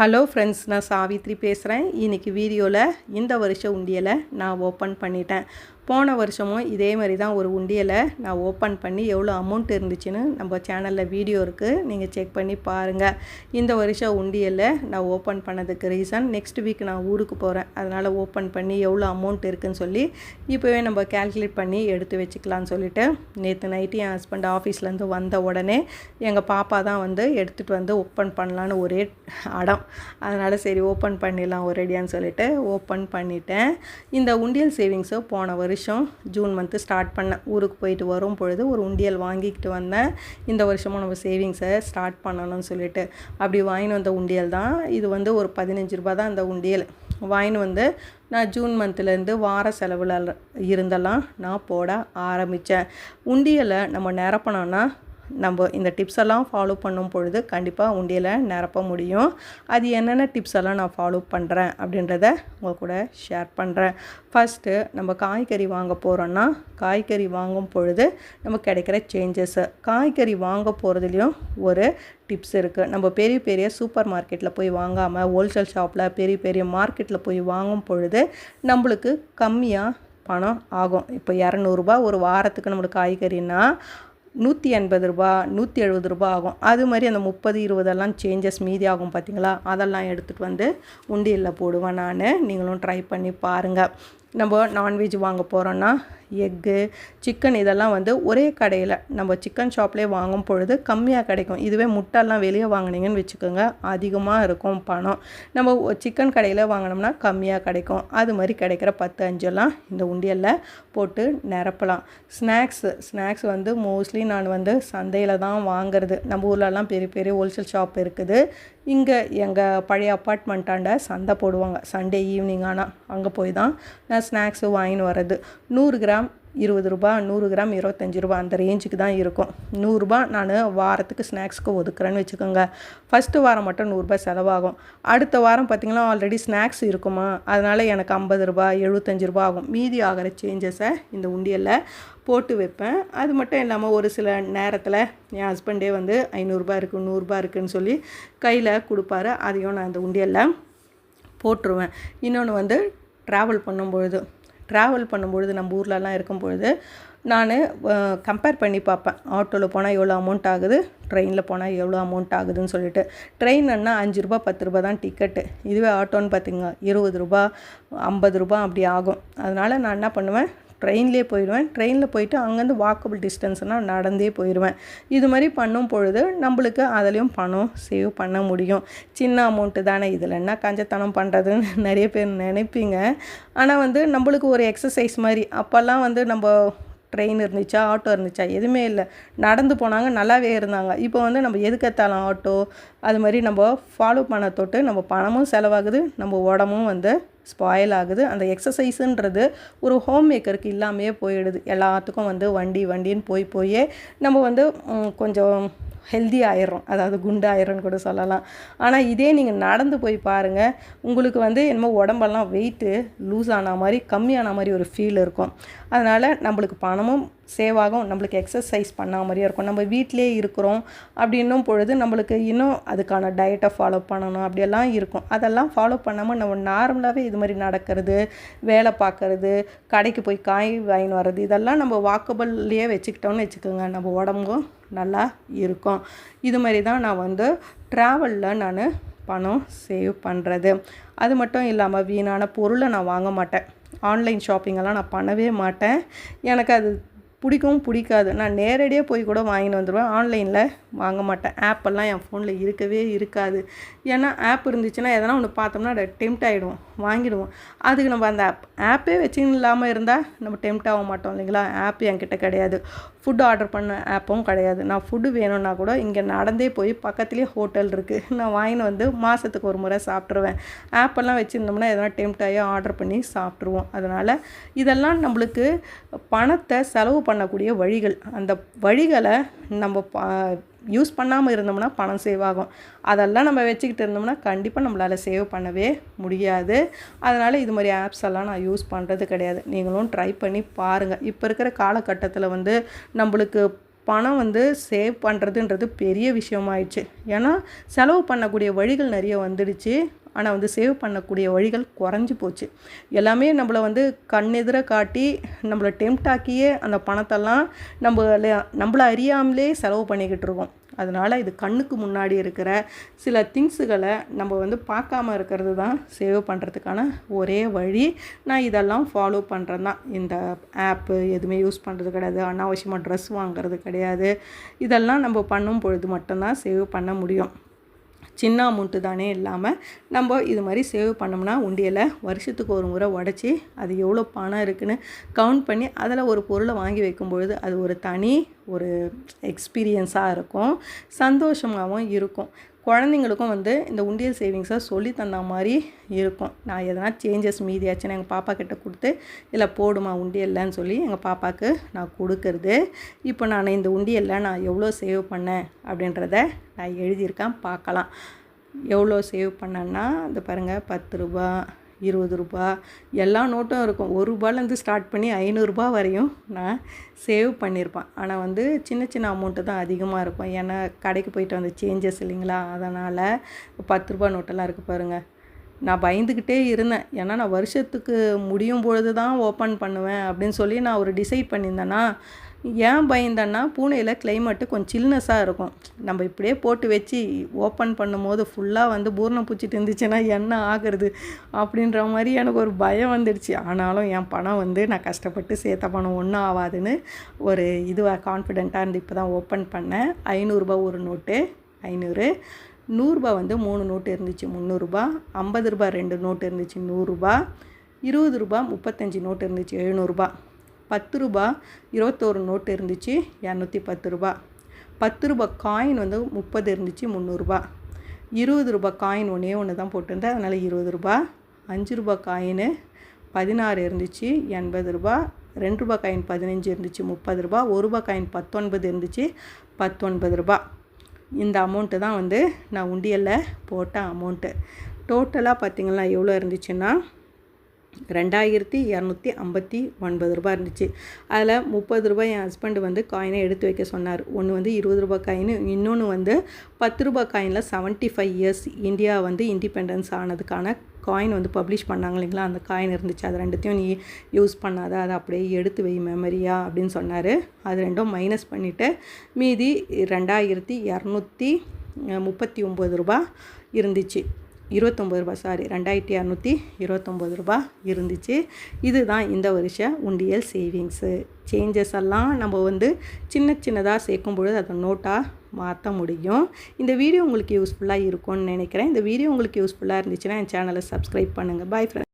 Hello friends நான் சாவித்ரி பேசுகிறேன் இன்றைக்கி வீடியோவில் இந்த வருஷம் உண்டியலை நான் ஓப்பன் பண்ணிட்டேன். போன வருஷமும் இதே மாதிரி தான் ஒரு உண்டியலை நான் ஓப்பன் பண்ணி எவ்வளோ அமௌண்ட் இருந்துச்சுன்னு நம்ம சேனலில் வீடியோ இருக்குது நீங்கள் செக் பண்ணி பாருங்கள் இந்த வருஷம் உண்டியலை நான் ஓப்பன் பண்ணதுக்கு ரீசன் நெக்ஸ்ட் வீக் நான் ஊருக்கு போகிறேன் அதனால் ஓப்பன் பண்ணி எவ்வளோ அமௌண்ட் இருக்குதுன்னு சொல்லி இப்போவே நம்ம கேல்குலேட் பண்ணி எடுத்து வச்சுக்கலான்னு சொல்லிட்டு நேற்று நைட்டு என் ஹஸ்பண்ட் ஆஃபீஸ்லேருந்து வந்த உடனே எங்கள் பாப்பா தான் வந்து எடுத்துகிட்டு வந்து ஓப்பன் பண்ணலான்னு ஒரே அடம். அதனால் சரி ஓப்பன் பண்ணிடலாம் ஒரேடியான்னு சொல்லிட்டு ஓப்பன் பண்ணிட்டேன். இந்த உண்டியல் சேவிங்ஸை போன வருஷம் வருஷம் ஜூன் மந்த்து ஸ்டார்ட் பண்ணேன் ஊருக்கு போயிட்டு வரும் பொழுது ஒரு உண்டியல் வாங்கிக்கிட்டு வந்தேன். இந்த வருஷமும் நம்ம சேவிங்ஸை ஸ்டார்ட் பண்ணணும்னு சொல்லிட்டு. அப்படி வாங்கின்னு வந்த உண்டியல் தான். இது வந்து ஒரு பதினஞ்சு ரூபா தான் அந்த உண்டியல். வாங்கின்னு வந்து நான் ஜூன் மந்த்லேருந்து வார செலவில் இருந்தெல்லாம் நான் போட ஆரம்பித்தேன் உண்டியலை நம்ம நிரப்பணும்னா நம்ம இந்த டிப்ஸ் எல்லாம் ஃபாலோ பண்ணும் பொழுது கண்டிப்பாக உண்டியலை நிரப்ப முடியும். அது என்னென்ன டிப்ஸ் எல்லாம் நான் ஃபாலோ பண்ணுறேன் அப்படின்றத உங்கள் கூட ஷேர் பண்ணுறேன் ஃபஸ்ட்டு நம்ம காய்கறி வாங்க போகிறோன்னா காய்கறி வாங்கும் பொழுது நம்ம கிடைக்கிற சேஞ்சஸ்ஸு காய்கறி வாங்க போகிறதுலையும் ஒரு டிப்ஸ் இருக்குது நம்ம பெரிய பெரிய சூப்பர் மார்க்கெட்டில் போய் வாங்காமல் ஹோல்சேல் ஷாப்பில் பெரிய பெரிய மார்க்கெட்டில் போய் வாங்கும் பொழுது நம்மளுக்கு கம்மியாக பணம் ஆகும். இப்போ இரநூறுபா ஒரு வாரத்துக்கு நம்மளுக்கு காய்கறின்னா நூற்றி எண்பது ரூபா நூற்றி எழுபது ரூபா ஆகும். அது மாதிரி அந்த முப்பது இருபதெல்லாம் சேஞ்சஸ் மீதி ஆகும் பார்த்தீங்களா அதெல்லாம் எடுத்துகிட்டு வந்து உண்டியலில் போடுவேன் நான். நீங்களும் ட்ரை பண்ணி பாருங்கள் நம்ம நான்வெஜ் வாங்க போகிறோன்னா எக்கு சிக்கன் இதெல்லாம் வந்து ஒரே கடையில் நம்ம சிக்கன் ஷாப்லேயே வாங்கும் பொழுது கம்மியாக கிடைக்கும். இதுவே முட்டைலாம் வெளியே வாங்கினீங்கன்னு வச்சுக்கோங்க. அதிகமாக இருக்கும் பணம். நம்ம சிக்கன் கடையில் வாங்கினோம்னா கம்மியாக கிடைக்கும். அது மாதிரி கிடைக்கிற பத்து அஞ்செல்லாம் இந்த உண்டியலில் போட்டு நிரப்பலாம். ஸ்நாக்ஸு ஸ்நாக்ஸ் வந்து மோஸ்ட்லி நான் வந்து சந்தையில் தான் வாங்குறது. நம்ம ஊர்லலாம் பெரிய பெரிய ஹோல்சேல் ஷாப் இருக்குது. இங்கே எங்கள் பழைய அப்பார்ட்மெண்ட்டாண்ட சந்தை போடுவாங்க. சண்டே ஈவினிங் ஆனால் அங்கே போய் தான் நான் ஸ்நாக்ஸு வாங்கின்னு வர்றது. நூறு கிராம் இருபது ரூபா நூறு கிராம் இருபத்தஞ்சி ரூபா அந்த ரேஞ்சுக்கு தான் இருக்கும். நூறுரூபா நான் வாரத்துக்கு ஸ்நாக்ஸ்க்கு ஒதுக்குறேன்னு வச்சுக்கோங்க. ஃபஸ்ட்டு வாரம் மட்டும் நூறுரூபா செலவாகும். அடுத்த வாரம் பார்த்திங்கன்னா ஆல்ரெடி ஸ்நாக்ஸ் இருக்குமா? அதனால் எனக்கு ஐம்பது ரூபா எழுபத்தஞ்சி ரூபா ஆகும். மீதி ஆகிற சேஞ்சஸை இந்த உண்டியலில் போட்டு வைப்பேன். அது மட்டும் இல்லாமல் ஒரு சில நேரத்தில் என் ஹஸ்பண்டே வந்து ஐநூறுரூபா இருக்குது நூறுரூபா இருக்குதுன்னு சொல்லி கையில் கொடுப்பாரு. அதையும் நான் அந்த உண்டியலில் போட்டுருவேன். இன்னொன்று வந்து ட்ராவல் பண்ணும்பொழுது. ட்ராவல் பண்ணும்பொழுது நம்ம ஊர்லலாம் இருக்கும் பொழுது நான் கம்பேர் பண்ணி பார்ப்பேன். ஆட்டோவில் போனால் எவ்வளோ அமௌண்ட் ஆகுது? ட்ரெயினில் போனால் எவ்வளோ அமௌண்ட் ஆகுதுன்னு சொல்லிட்டு. ட்ரெயின்னா அஞ்சு ரூபா பத்து ரூபா தான் டிக்கெட்டு இதுவே ஆட்டோன்னு பார்த்திங்க இருபது ரூபா ஐம்பது ரூபா அப்படி ஆகும். அதனால் நான் என்ன பண்ணுவேன்? ட்ரெயின்லேயே போயிடுவேன். ட்ரெயினில் போயிட்டு அங்கேருந்து வாக்கபிள் டிஸ்டன்ஸ்னால் நடந்தே போயிடுவேன். இது மாதிரி பண்ணும் பொழுது நம்மளுக்கு அதுலேயும் பணம் சேவ் பண்ண முடியும். சின்ன அமௌண்ட்டு தானே இதில் என்ன கஞ்சத்தனம் பண்ணுறதுன்னு நிறைய பேர் நினைப்பீங்க. ஆனால் வந்து நம்மளுக்கு ஒரு எக்ஸசைஸ் மாதிரி அப்போல்லாம் வந்து நம்ம ட்ரெயின் இருந்துச்சா ஆட்டோ இருந்துச்சா எதுவுமே இல்லை. நடந்து போனாங்க நல்லாவே இருந்தாங்க. இப்போ வந்து நம்ம எதுக்கத்தாலும் ஆட்டோ அது மாதிரி நம்ம ஃபாலோ பண்ண தொட்டு நம்ம பணமும் செலவாகுது நம்ம உடம்பும் வந்து ஸ்பாயில் ஆகுது. அந்த எக்ஸசைஸுன்றது ஒரு ஹோம் மேக்கருக்கு இல்லாமையே போயிடுது. எல்லாத்துக்கும் வந்து வண்டி வண்டின்னு போய் போய் நம்ம வந்து கொஞ்சம் ஹெல்தி ஆயிரும். அதாவது குண்டாயிரம்னு கூட சொல்லலாம். ஆனால் இதே நீங்கள் நடந்து போய் பாருங்கள் உங்களுக்கு வந்து என்னமோ உடம்பெல்லாம் வெயிட்டு லூஸ் ஆன மாதிரி கம்மியான மாதிரி ஒரு ஃபீல் இருக்கும். அதனால் நம்மளுக்கு பணமும் சேவ் ஆகும். நம்மளுக்கு எக்ஸசைஸ் பண்ண மாதிரியே இருக்கும். நம்ம வீட்டிலே இருக்கிறோம் அப்படின்னும் பொழுது நம்மளுக்கு இன்னும் அதுக்கான டயட்டை ஃபாலோ பண்ணணும். அப்படியெல்லாம் இருக்கும். அதெல்லாம் ஃபாலோ பண்ணாமல் நம்ம நார்மலாகவே இது மாதிரி நடக்கிறது வேலை பார்க்குறது கடைக்கு போய் காய் வாங்கின்னு வர்றது இதெல்லாம் நம்ம வாக்கபிள்லேயே வச்சுக்கிட்டோம்னு வச்சுக்கோங்க. நம்ம உடம்பும் நல்லா இருக்கும். இது மாதிரி தான் நான் வந்து ட்ராவலில் நான் பணம் சேவ் பண்ணுறது அது மட்டும் இல்லாமல் வீணான பொருளை நான் வாங்க மாட்டேன். ஆன்லைன் ஷாப்பிங்கெல்லாம் நான் பண்ணவே மாட்டேன். எனக்கு அது பிடிக்கவும் பிடிக்காது. நான் நேரடியாக போய் கூட வாங்கின்னு வந்துடுவேன் ஆன்லைனில் வாங்க மாட்டேன். ஆப்பெல்லாம் என் ஃபோனில் இருக்கவே இருக்காது. ஏன்னா ஆப் இருந்துச்சுன்னா எதனா ஒன்று பார்த்தோம்னா அதை டெம்ட் ஆகிடுவோம் வாங்கிடுவோம். அதுக்கு நம்ம அந்த ஆப் ஆப்பே வச்சுன்னு இல்லாமல் இருந்தால் நம்ம டெம்ட் ஆக மாட்டோம் இல்லைங்களா? ஆப் என்கிட்ட கிடையாது. ஃபுட் ஆர்டர் பண்ண ஆப்பும் கிடையாது. நான் ஃபுட்டு வேணும்னா கூட இங்கே நடந்தே போய் பக்கத்துலேயே ஹோட்டல் இருக்குது நான் வாங்கின்னு வந்து மாதத்துக்கு ஒரு முறை சாப்பிட்ருவேன் ஆப்பெல்லாம் வச்சுருந்தோம்னா எதனா டெம்ட் ஆகி ஆர்டர் பண்ணி சாப்பிட்ருவோம் அதனால் இதெல்லாம் நம்மளுக்கு பணத்தை செலவு பண்ணக்கூடிய வழிகள். அந்த வழிகளை நம்ம பா யூஸ் பண்ணாமல் இருந்தோம்னா பணம் சேவ் ஆகும். அதெல்லாம் நம்ம வச்சுக்கிட்டு இருந்தோம்னா கண்டிப்பாக நம்மளால் சேவ் பண்ணவே முடியாது. அதனால் இது மாதிரி ஆப்ஸ் எல்லாம் நான் யூஸ் பண்ணுறது கிடையாது. நீங்களும் ட்ரை பண்ணி பாருங்கள் இப்போ இருக்கிற காலகட்டத்தில் வந்து நம்மளுக்கு பணம் வந்து சேவ் பண்ணுறதுன்றது பெரிய விஷயமாயிடுச்சு. ஏன்னா செலவு பண்ணக்கூடிய வழிகள் நிறைய வந்துடுச்சு. ஆனால் வந்து சேவ் பண்ணக்கூடிய வழிகள் குறைஞ்சி போச்சு. எல்லாமே நம்மளை வந்து கண்ணெதிர காட்டி நம்மளை டெம்ட் ஆக்கியே அந்த பணத்தெல்லாம் நம்ம நம்மளை அறியாமலே செலவு பண்ணிக்கிட்டு இருக்கோம். அதனால் இது கண்ணுக்கு முன்னாடி இருக்கிற சில திங்ஸுகளை நம்ம வந்து பார்க்காம இருக்கிறது தான் சேவ் பண்ணுறதுக்கான ஒரே வழி. நான் இதெல்லாம் ஃபாலோ பண்ணுறேன் தான். இந்த ஆப்பு எதுவுமே யூஸ் பண்ணுறது கிடையாது. அனாவசியமாக ட்ரெஸ் வாங்குறது கிடையாது. இதெல்லாம் நம்ம பண்ணும் பொழுது மட்டும்தான் சேவ் பண்ண முடியும். சின்ன அமௌண்ட்டு தானே இல்லாமல் நம்ம இது மாதிரி சேவ் பண்ணோம்னா உண்டியலை வருஷத்துக்கு ஒரு முறை உடச்சி அது எவ்வளோ பணம் இருக்குதுன்னு கவுண்ட் பண்ணி அதில் ஒரு பொருளை வாங்கி வைக்கும்பொழுது அது ஒரு தனி ஒரு எக்ஸ்பீரியன்ஸாக இருக்கும். சந்தோஷமாகவும் இருக்கும். குழந்தைங்களுக்கும் வந்து இந்த உண்டியல் சேவிங்ஸை சொல்லி தந்த மாதிரி இருக்கும். நான் எதனா சேஞ்சஸ் மீதியாச்சுன்னு எங்கள் பாப்பா கிட்ட கொடுத்து இல்லை போடுமா உண்டியல்லன்னு சொல்லி எங்கள் பாப்பாவுக்கு நான் கொடுக்கறது. இப்போ நான் இந்த உண்டியலில் நான் எவ்வளோ சேவ் பண்ணேன்? அப்படின்றத நான் எழுதியிருக்கேன் பார்க்கலாம். எவ்வளோ சேவ் பண்ணேன்னா இந்த பாருங்கள் பத்து ரூபா. இருபது ரூபா. எல்லா நோட்டும் இருக்கும். ஒரு ரூபாலேருந்து ஸ்டார்ட் பண்ணி ஐநூறுரூபா வரையும் நான் சேவ் பண்ணியிருப்பேன். ஆனால் வந்து சின்ன சின்ன அமௌண்ட்டு தான் அதிகமாக இருக்கும். ஏன்னா கடைக்கு போயிட்டு வந்து சேஞ்சஸ் இல்லைங்களா? அதனால் பத்து ரூபா நோட்டெல்லாம் இருக்குது பாருங்கள் நான் பயந்துக்கிட்டே இருந்தேன். ஏன்னா நான் வருஷத்துக்கு முடியும் பொழுது தான் ஓப்பன் பண்ணுவேன் அப்படின்னு சொல்லி நான் ஒரு டிசைட் பண்ணியிருந்தேன்னா ஏன் பயந்தேன்னா பூனையில் கிளைமேட்டு கொஞ்சம் சில்னஸாக இருக்கும். நம்ம இப்படியே போட்டு வச்சு ஓப்பன் பண்ணும்போது ஃபுல்லாக வந்து பூர்ணம் பூச்சிட்டு இருந்துச்சுன்னா என்ன ஆகுறது அப்படின்ற மாதிரி எனக்கு ஒரு பயம் வந்துடுச்சு. ஆனாலும் என் பணம் வந்து நான் கஷ்டப்பட்டு சேர்த்த பணம் ஒன்றும் ஆகாதுன்னு ஒரு இதுவாக கான்ஃபிடெண்ட்டாக இருந்து இப்போ தான் ஓப்பன் பண்ணேன் ஐநூறுரூபா ஒரு நோட்டு ஐநூறு. நூறுரூபா வந்து மூணு நோட்டு இருந்துச்சு முந்நூறுரூபா. ஐம்பது ரூபா ரெண்டு நோட்டு இருந்துச்சு நூறுரூபா. இருபது ரூபா முப்பத்தஞ்சு நோட்டு இருந்துச்சு எழுநூறுபா. பத்து ரூபா இருபத்தோரு நோட்டு இருந்துச்சு இரநூத்தி பத்து ரூபா. பத்து ரூபா காயின் வந்து முப்பது இருந்துச்சு முந்நூறுரூபா இருபது ரூபா காயின் ஒன்றே ஒன்று தான் போட்டிருந்தேன் அதனால் இருபது ரூபா. அஞ்சு ரூபா காயின் பதினாறு இருந்துச்சு எண்பது ரூபா. ரெண்டு ரூபா காயின் பதினஞ்சு இருந்துச்சு முப்பது ரூபா. ஒரு ரூபா காயின் பத்தொன்பது இருந்துச்சு பத்தொன்பது ரூபா. இந்த அமௌண்ட்டு தான் வந்து நான் உண்டியலில் போட்ட அமௌண்ட்டு டோட்டலாக பார்த்திங்கன்னா எவ்வளோ இருந்துச்சுன்னா ரெண்டாயிரத்தி இரநூத்தி ஐம்பத்தி ஒன்பது ரூபா இருந்துச்சு. அதில் முப்பது ரூபாய் என் ஹஸ்பண்டு வந்து காயினை எடுத்து வைக்க சொன்னார். ஒன்று வந்து இருபது ரூபாய் காயின் இன்னொன்று வந்து பத்து ரூபாய் காயினில் செவன்ட்டி ஃபைவ் இயர்ஸ் இந்தியா வந்து இண்டிபெண்டன்ஸ் ஆனதுக்கான காயின் வந்து பப்ளிஷ் பண்ணாங்க இல்லைங்களா? அந்த காயின் இருந்துச்சு. அது ரெண்டுத்தையும் நீ யூஸ் பண்ணாத. அதை அப்படியே எடுத்து வை மெமரியா அப்படின்னு சொன்னார். அது ரெண்டும் மைனஸ் பண்ணிவிட்டு மீதி ரெண்டாயிரத்தி இரநூத்தி முப்பத்தி ஒம்பது ரூபா இருந்துச்சு. இருபத்தொம்பது ரூபா சாரி ரெண்டாயிரத்தி இரநூத்தி இருபத்தொம்பது ரூபா இருந்துச்சு. இதுதான் இந்த வருஷ உண்டியல் சேவிங்ஸு சேஞ்சஸ் எல்லாம் நம்ம வந்து சின்ன சின்னதாக சேர்க்கும் பொழுது அதை நோட்டாக மாற்ற முடியும். இந்த வீடியோ உங்களுக்கு யூஸ்ஃபுல்லாக இருக்கும்னு நினைக்கிறேன். இந்த வீடியோ உங்களுக்கு யூஸ்ஃபுல்லாக இருந்துச்சுன்னா என் சேனலை சப்ஸ்கிரைப் பண்ணுங்கள் பாய் ஃப்ரெண்ட்